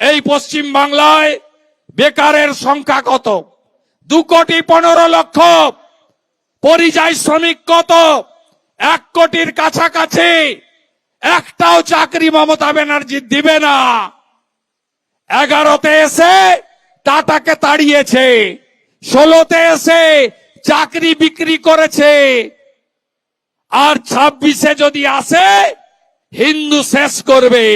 এই পশ্চিম বাংলায় বেকারের সংখ্যা কত? দু কোটি পনেরো লক্ষ। পরিযায়ী শ্রমিক কত? এক কোটির কাছাকাছি। একটাও চাকরি মমতা ব্যানার্জি দিবে না। এগারোতে এসে টাটাকে তাড়িয়েছে। ষোলোতে এসে চাকরি বিক্রি করেছে। আর ছাব্বিশে যদি আসে, হিন্দু শেষ করবে।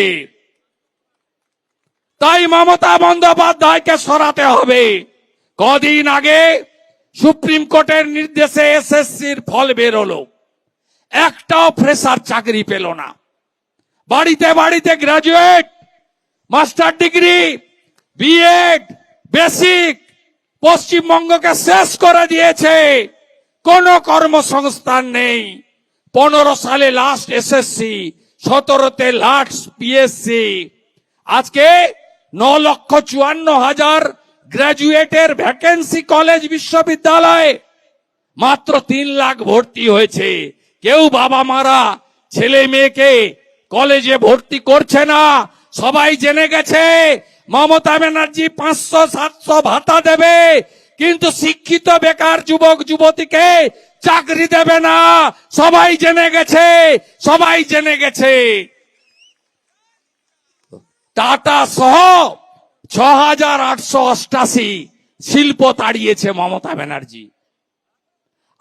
তাই মমতা বন্দ্যোপাধ্যায়কে সরাতে হবে। কদিন আগে সুপ্রিম কোর্টের নির্দেশে এসএসসির ফল বেরোলো। একটাও ফ্রেশার চাকরি পেল না। বাড়িতে বাড়িতে graduate, master degree, BEd, basic, পশ্চিমবঙ্গকে শেষ করে দিয়েছে। কোনো কর্মসংস্থান নেই। পনেরো সালে লাস্ট এসএসসি, সতেরোতে লাস্ট পিএসসি আজকে ন লক্ষ চুয়ান্ন হাজার গ্রাজুয়েটের ভ্যাকেন্সি কলেজ বিশ্ববিদ্যালয়ে মাত্র তিন লাখ ভর্তি হয়েছে। কেউ বাবা মারা, ছেলে মেয়েকে কলেজে ভর্তি করছে না। সবাই জেনে গেছে, মমতা ব্যানার্জি পাঁচশো, সাতশো ভাতা দেবে, কিন্তু শিক্ষিত বেকার যুবক, যুবতীকে চাকরি দেবে না। সবাই জেনে গেছে, সবাই জেনে গেছে। টাটা সহ ছ হাজার আটশো অষ্টাশি শিল্প তাড়িয়েছে মমতা ব্যানার্জি।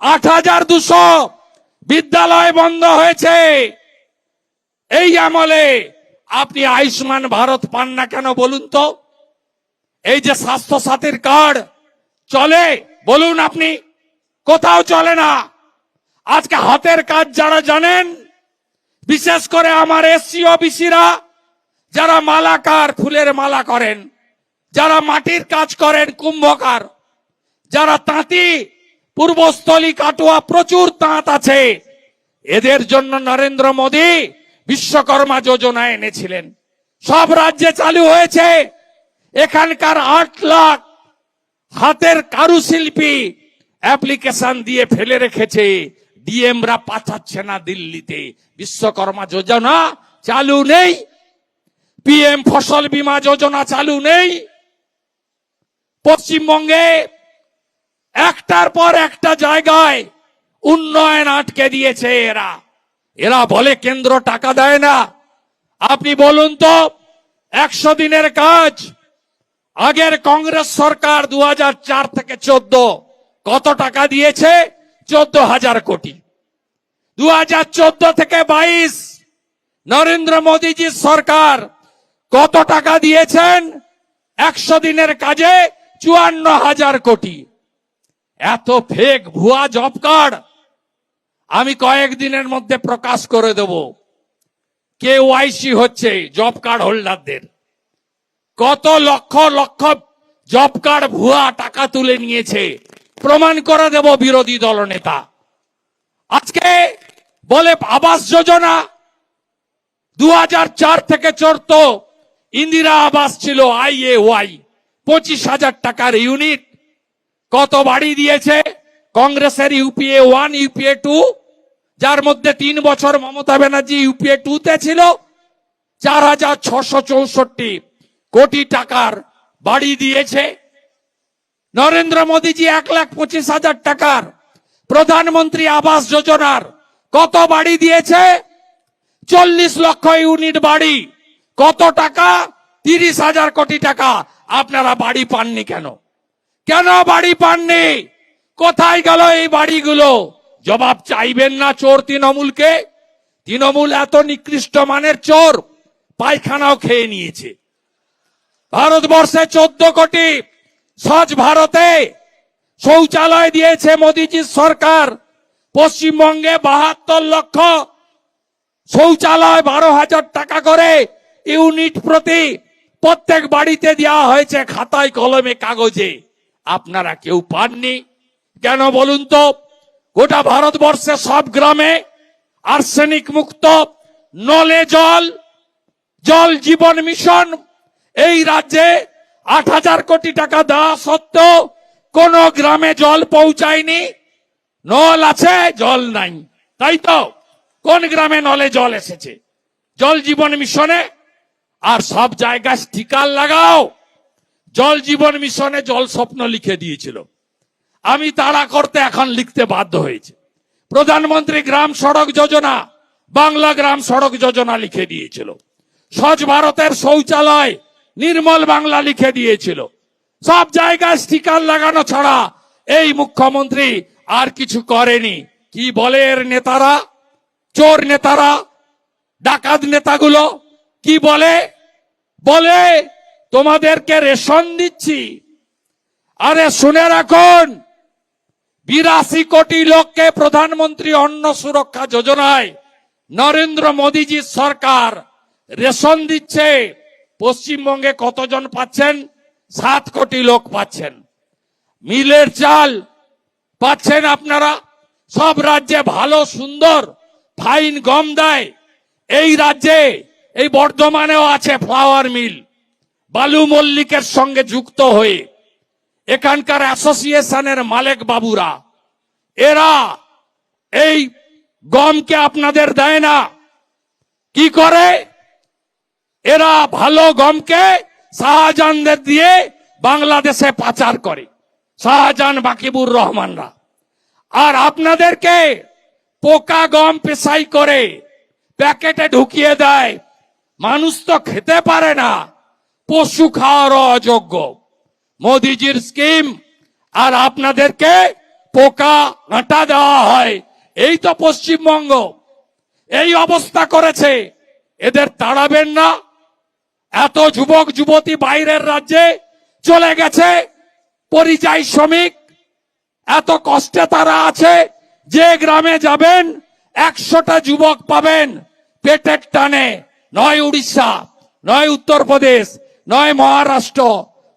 আট হাজার দুশো বিদ্যালয় বন্ধ হয়েছে। এই আমলে আপনি আয়ুষ্মান ভারত পান না কেন বলুন তো? এই যে স্বাস্থ্য সাথীর কার্ড, চলে? বলুন আপনি, কোথাও চলে না। আজকে হাতের কাজ যারা জানেন, বিশেষ করে আমার এসসি, ওবিসিরা যারা মালাকার ফুলের মালা করেন, যারা মাটির কাজ করেন কুম্ভকার, যারা তাঁতি, পূর্বস্থলী কাটোয়া প্রচুর তাঁত আছে, এদের জন্য নরেন্দ্র মোদী বিশ্বকর্মা যোজনা এনেছিলেন। সব রাজ্যে চালু হয়েছে। এখানকার আট লাখ হাতের কারুশিল্পী অ্যাপ্লিকেশন দিয়ে ফেলে রেখেছে। ডিএমরা পাঠাচ্ছে না দিল্লিতে। বিশ্বকর্মা যোজনা চালু নেই। পিএম ফসল বীমা যোজনা চালু নেই। পশ্চিমবঙ্গে একটার পর একটা জায়গায় উন্নয়ন আটকে দিয়েছে এরা। এরা বলে কেন্দ্র টাকা দেয় না। আপনি বলুন তো, একশো দিনের কাজ, আগের কংগ্রেস সরকার দু হাজার চার থেকে চোদ্দ, কত টাকা দিয়েছে? চোদ্দ হাজার কোটি। দু হাজার চোদ্দ থেকে বাইশ, নরেন্দ্র মোদীজির সরকার কত টাকা দিয়েছেন? একশো দিনের কাজে চুয়ান্ন হাজার কোটি। এত ফেক ভুয়া জব কার্ড আমি কয়েকদিনের মধ্যে প্রকাশ করে দেব। কে ওয়াইসি হচ্ছে জব কার্ড হোল্ডারদের কত লক্ষ লক্ষ জব কার্ড ভুয়া টাকা তুলে নিয়েছে। প্রমাণ করে দেব বিরোধী দলনেতা আজকে বলে আবাস যোজনা দু হাজার চার থেকে চড়ত ইন্দিরা আবাস ছিল আইএ ওয়াই। পঁচিশ হাজার টাকার ইউনিট। কত বাড়ি দিয়েছে? কংগ্রেসের ইউপিএ ওয়ান ইউপিএ টু। যার মধ্যে তিন বছর মমতা ব্যানার্জি ইউপিএ টু তে ছিল, চার হাজার ছশো চৌষট্টি কোটি টাকার বাড়ি দিয়েছে। নরেন্দ্র মোদীজি এক লাখ পঁচিশ হাজার টাকার প্রধানমন্ত্রী আবাস যোজনার কত বাড়ি দিয়েছে? চল্লিশ লক্ষ ইউনিট বাড়ি। কত টাকা? তিরিশ হাজার কোটি টাকা। আপনারা বাড়ি পাননি কেন? কেন বাড়ি পাননি? কোথায় গেল এই বাড়িগুলো? জবাব চাইবেন না চোর তৃণমূলকে? তৃণমূল এত নিকৃষ্ট মানের চোর, পায়খানাও খেয়ে নিয়েছে। ভারতবর্ষে চোদ্দ কোটি স্বচ্ছ ভারতে শৌচালয় দিয়েছে মোদীজির সরকার। পশ্চিমবঙ্গে বাহাত্তর লক্ষ শৌচালয় বারো হাজার টাকা করে ইউনিট প্রতি প্রত্যেক বাড়িতে দেওয়া হয়েছে খাতায় কলমে কাগজে। আপনারা কেউ পাননি? কেন বলুন তো? গোটা ভারতবর্ষে সব গ্রামে আর্সেনিক মুক্ত নলে জল জল জীবন মিশন এই রাজ্যে আট হাজার কোটি টাকা দেওয়া সত্ত্বেও কোন গ্রামে জল পৌঁছায়নি। নল আছে, জল নাই। তাই তো? কোন গ্রামে নলে জল এসেছে? জল জীবন মিশনে আর সব জায়গায় স্টিকার লাগাও। জল জীবন মিশনে জল স্বপ্ন লিখে দিয়েছিল। আমি তাড়া করতে এখন লিখতে বাধ্য হয়েছে। প্রধানমন্ত্রী গ্রাম সড়ক যোজনা, বাংলা গ্রাম সড়ক যোজনা লিখে দিয়েছিল। স্বচ্ছ ভারতের শৌচালয়, নির্মল বাংলা লিখে দিয়েছিল। সব জায়গায় স্টিকার লাগানো ছাড়া এই মুখ্যমন্ত্রী আর কিছু করেনি। কি বলে এর নেতারা? চোর নেতারা? ডাকাত নেতাগুলো? কি বলে? বলে, তোমাদেরকে রেশন দিচ্ছি। আরে শুনে রাখুন, বিরাশি কোটি লোককে প্রধানমন্ত্রী অন্ন সুরক্ষা যোজনায় নরেন্দ্র মোদীজির সরকার রেশন দিচ্ছে। পশ্চিমবঙ্গে কতজন পাচ্ছেন? সাত কোটি লোক পাচ্ছেন। মিলের চাল পাচ্ছেন আপনারা? সব রাজ্যে ভালো, সুন্দর, ফাইন, গম দেয়। এই রাজ্যে এই বর্ধমানেও আছে ফ্লাওয়ার মিল বালু মল্লিকের সঙ্গে যুক্ত হয়ে। এখানকার অ্যাসোসিয়েশনের মালিক বাবুরা, এরা এই গমকে আপনাদের দেয় না। কি করে? এরা ভালো গমকে শাহজাহানদের দিয়ে বাংলাদেশে পাচার করে, শাহজাহান বাকিবুর রহমানরা। আর আপনাদেরকে পোকা গম পেশাই করে প্যাকেটে ঢুকিয়ে দেয় মানুষ তো খেতে পারে না। পশু খাওয়ার অযোগ্য। মোদিজির স্কিম, আর আপনাদেরকে পোকা ঘাঁটা দেওয়া হয়। এই তো পশ্চিমবঙ্গ। এই অবস্থা করেছে। এদের তাড়াবেন না। এত যুবক, যুবতী বাইরের রাজ্যে চলে গেছে পরিযায়ী শ্রমিক। এত কষ্টে তারা আছে যে গ্রামে যাবেন, একশোটা যুবক পাবেন পেটের টানে। নয় উড়িষ্যা, নয় উত্তরপ্রদেশ, নয় মহারাষ্ট্র,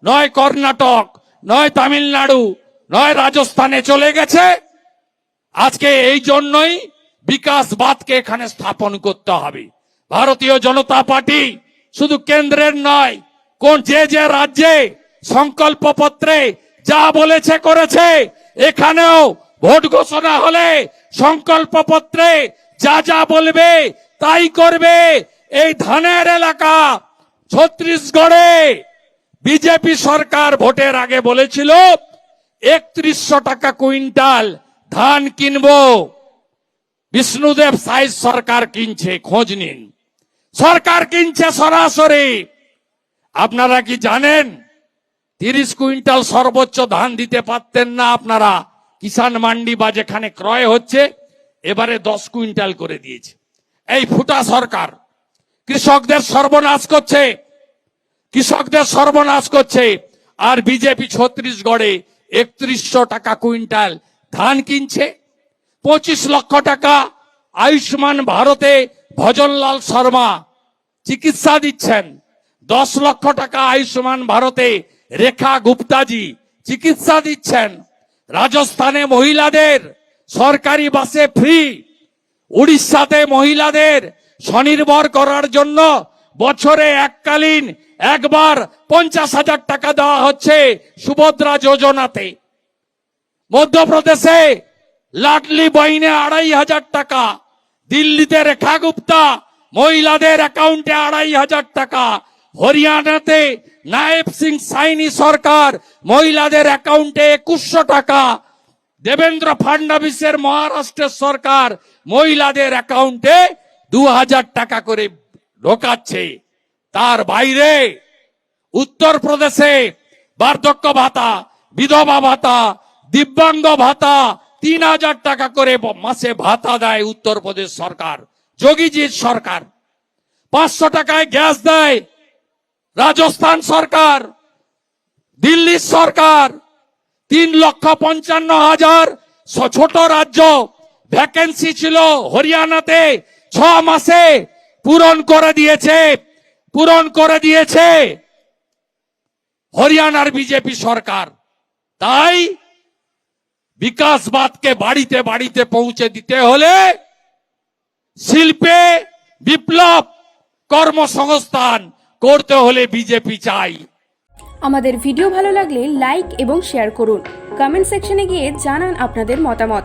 নয় কর্ণাটক, নয় তামিলনাড়ু, নয় রাজস্থানে চলে গেছে। আজকে এই জন্যই বিকাশবাদকে এখানে স্থাপন করতে হবে। ভারতীয় জনতা পার্টি শুধু কেন্দ্রের নয়, কোন যে যে রাজ্যে সংকল্প পত্রে যা বলেছে করেছে, এখানেও ভোট ঘোষণা হলে সংকল্প পত্রে যা যা বলবে, তাই করবে। এই ধানের এলাকা ছত্রিশগড়ে বিজেপি সরকার ভোটের আগে বলেছিল, একত্রিশশো টাকা কুইন্টাল ধান কিনব। বিষ্ণুদেব সাইজ সরকার কিনছে, খোঁজ নিন। সরকার কিনছে সরাসরি। আপনারা কি জানেন, তিরিশ কুইন্টাল সর্বোচ্চ ধান দিতে পারতেন না আপনারা। কিষান মান্ডি বা যেখানে ক্রয় হচ্ছে, এবারে দশ কুইন্টাল করে দিয়েছে। এই ফুটা সরকার কৃষকদের সর্বনাশ করছে। কৃষকদের সর্বনাশ করছে। আর বিজেপি ছত্রিশগড়ে একত্রিশশো টাকা কুইন্টাল ধান কিনছে। পঁচিশ লক্ষ টাকা আয়ুষ্মান ভারতে ভজনলাল শর্মা চিকিৎসা দিচ্ছেন। দশ লক্ষ টাকা আয়ুষ্মান ভারতে রেখা গুপ্তাজি চিকিৎসা দিচ্ছেন। রাজস্থানে মহিলাদের সরকারি বাসে ফ্রি। উড়িষ্যাতে মহিলাদের স্বনির্ভর করার জন্য বছরে এককালীন একবার পঞ্চাশ হাজার টাকা দেওয়া হচ্ছে সুভদ্রা যোজনাতে। মধ্যপ্রদেশে লাডলি বইনে আড়াই হাজার টাকা, দিল্লিতে রেখা গুপ্তা মহিলাদের অ্যাকাউন্টে আড়াই হাজার টাকা, হরিয়ানাতে নায়েব সিং সাইনি সরকার মহিলাদের অ্যাকাউন্টে একুশশো টাকা, দেবেন্দ্র ফাডনাবিসের মহারাষ্ট্রের সরকার মহিলাদের অ্যাকাউন্টে দু হাজার টাকা করে ঢোকাচ্ছে। তার বাইরে উত্তরপ্রদেশে বার্ধক্য ভাতা, বিধবা ভাতা, দিব্যাঙ্গ ভাতা তিন হাজার টাকা করে মাসে ভাতা দেয় উত্তরপ্রদেশ সরকার, যোগীজির সরকার। পাঁচশো টাকায় গ্যাস দেয় রাজস্থান সরকার, দিল্লির সরকার। তিন লক্ষ পঞ্চান্ন হাজার ছোট রাজ্য। ভ্যাকেন্সি ছিল হরিয়ানাতে ছ মাসে পূরণ করে দিয়েছে, পূরণ করে দিয়েছে হরিয়ানার বিজেপি সরকার। তাই বিকাশবাদকে বাড়িতে বাড়িতে পৌঁছে দিতে হলে শিল্পে বিপ্লব কর্মসংস্থান করতে হলে বিজেপি চাই। আমাদের ভিডিও ভালো লাগলে লাইক এবং শেয়ার করুন। কমেন্ট সেকশনে গিয়ে জানান আপনাদের মতামত।